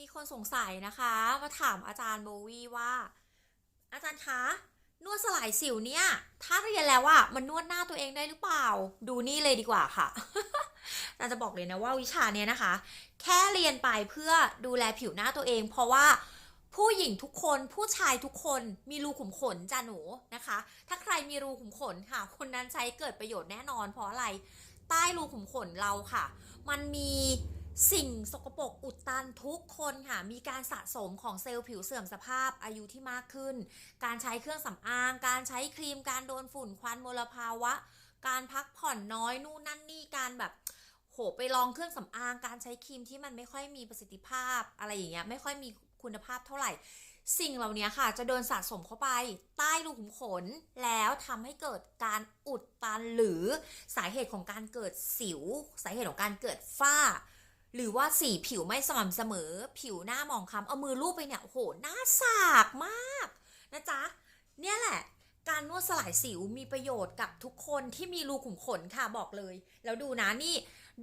มีคนสงสัยนะคะ มาถามอาจารย์โบวี่ว่า อาจารย์คะนวดสลายสิวเนี่ย ถ้าเรียนแล้วอะมันนวดหน้าตัวเองได้หรือเปล่า ดูนี่เลยดีกว่าค่ะอาจารย์จะบอกเลยนะว่าวิชาเนี้ยนะคะ แค่เรียนไปเพื่อดูแลผิวหน้าตัวเอง เพราะว่าผู้หญิงทุกคนผู้ชายทุกคนมีรูขุมขนจ้าหนูนะคะ ถ้าใครมีรูขุมขนค่ะ คนนั้นใช้เกิดประโยชน์แน่นอนเพราะอะไร ใต้รูขุมขนเราค่ะ มันมี สิ่งสกปรกอุดตันทุกคนค่ะ มีการสะสมของเซลล์ผิวเสื่อมสภาพอายุที่มากขึ้น การใช้เครื่องสำอาง การใช้ครีม การโดนฝุ่นควันมลภาวะ การพักผ่อนน้อยนู่นนั่นนี่การแบบโหไปลองเครื่องสำอางการใช้ครีมที่มันไม่ค่อยมีประสิทธิภาพอะไรอย่างเงี้ยไม่ค่อยมีคุณภาพเท่าไหร่ สิ่งเหล่านี้ค่ะ จะโดนสะสมเข้าไปใต้รูขุมขน แล้วทำให้เกิดการอุดตันหรือสาเหตุของการเกิดสิว สาเหตุของการเกิดฝ้า หรือว่าสีผิวไม่สม่ำเสมอ ผิวหน้าหมองคล้ำเอามือลูบไปเนี่ยโอ้โหหน้าสากมากนะจ๊ะเนี่ยแหละ การนวดสลายสิวมีประโยชน์กับทุกคนที่มีรูขุมขนค่ะบอกเลย แล้วดูนะนี่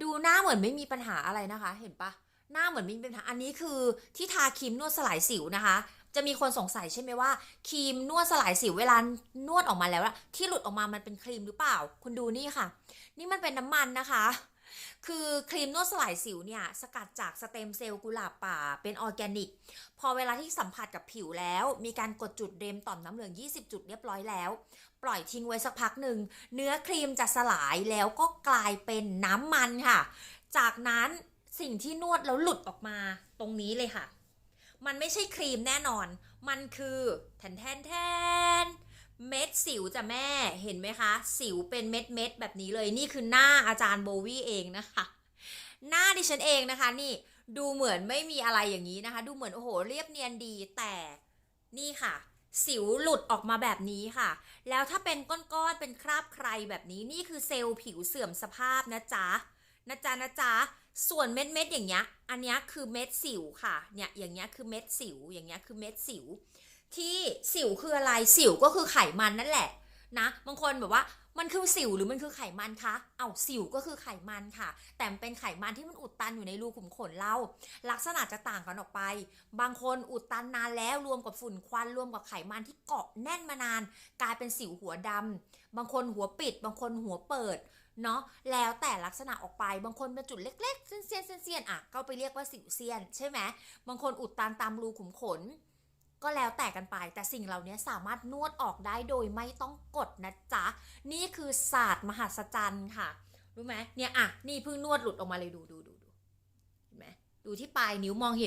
ดูหน้าเหมือนไม่มีปัญหาอะไรนะคะ เห็นปะหน้าเหมือนไม่มีปัญหาอันนี้คือที่ทาครีมนวดสลายสิวนะคะ จะมีคนสงสัยใช่ไหมว่าครีมนวดสลายสิวเวลานวดออกมาแล้วที่หลุดออกมามันเป็นครีมหรือเปล่า คุณดูนี่ค่ะ นี่มันเป็นน้ำมันนะคะ คือครีมนวดสลายสิวเนี่ย สกัดจากสเต็มเซลล์กุหลาบป่าเป็นออร์แกนิก พอเวลาที่สัมผัสกับผิวแล้ว มีการกดจุดเรมต่อมน้ำเหลือง 20 จุดเรียบร้อยแล้ว ปล่อยทิ้งไว้สักพักหนึ่ง เนื้อครีมจะสลายแล้วก็กลายเป็นน้ำมันค่ะ จากนั้นสิ่งที่นวดแล้วหลุดออกมาตรงนี้เลยค่ะ มันไม่ใช่ครีมแน่นอน มันคือแทนแทนแทน เม็ดสิวจ้ะแม่เห็นไหมคะ สิวเป็นเม็ดเม็ดแบบนี้เลยนี่คือหน้าอาจารย์โบวี่เองนะคะ หน้าดิฉันเองนะคะ นี่ดูเหมือนไม่มีอะไรอย่างนี้นะคะ ดูเหมือนโอ้โหเรียบเนียนดีแต่นี่ค่ะ สิวหลุดออกมาแบบนี้ค่ะ แล้วถ้าเป็นก้อนๆเป็นคราบใครแบบนี้ นี่คือเซลล์ผิวเสื่อมสภาพนะจ๊ะนะจ๊ะนะจ๊ะส่วนเม็ดเม็ดอย่างเงี้ย อันเนี้ยคือเม็ดสิวค่ะ เนี่ยอย่างเงี้ยคือเม็ดสิว อย่างเงี้ยคือเม็ดสิว ที่สิวคืออะไรสิวก็คือไขมันนั่นแหละนะบางคนแบบว่ามันคือสิวหรือมันคือไขมันคะ เอาสิวก็คือไขมันค่ะ แต่เป็นไขมันที่มันอุดตันอยู่ในรูขุมขนเรา ลักษณะจะต่างกันออกไป บางคนอุดตันนานแล้วรวมกับฝุ่นควันรวมกับไขมันที่เกาะแน่นมานาน กลายเป็นสิวหัวดำบางคนหัวปิด บางคนหัวเปิดเนาะแล้วแต่ลักษณะออกไปบางคนเป็นจุดเล็กๆเส้นเซียนๆเซียนๆอะก็ไปเรียกว่าสิวเซียน ใช่ไหมบางคนอุดตันตามรูขุมขน ก็แล้วแต่กันไป แต่สิ่งเหล่านี้สามารถนวดออกได้โดยไม่ต้องกดนะจ๊ะ นี่คือศาสตร์มหัศจรรย์ค่ะ รู้ไหมเนี่ยอะ นี่เพิ่งนวดหลุดออกมาเลยดูดูดูดูเห็นไหมดูที่ปลายนิ้วมองเห็น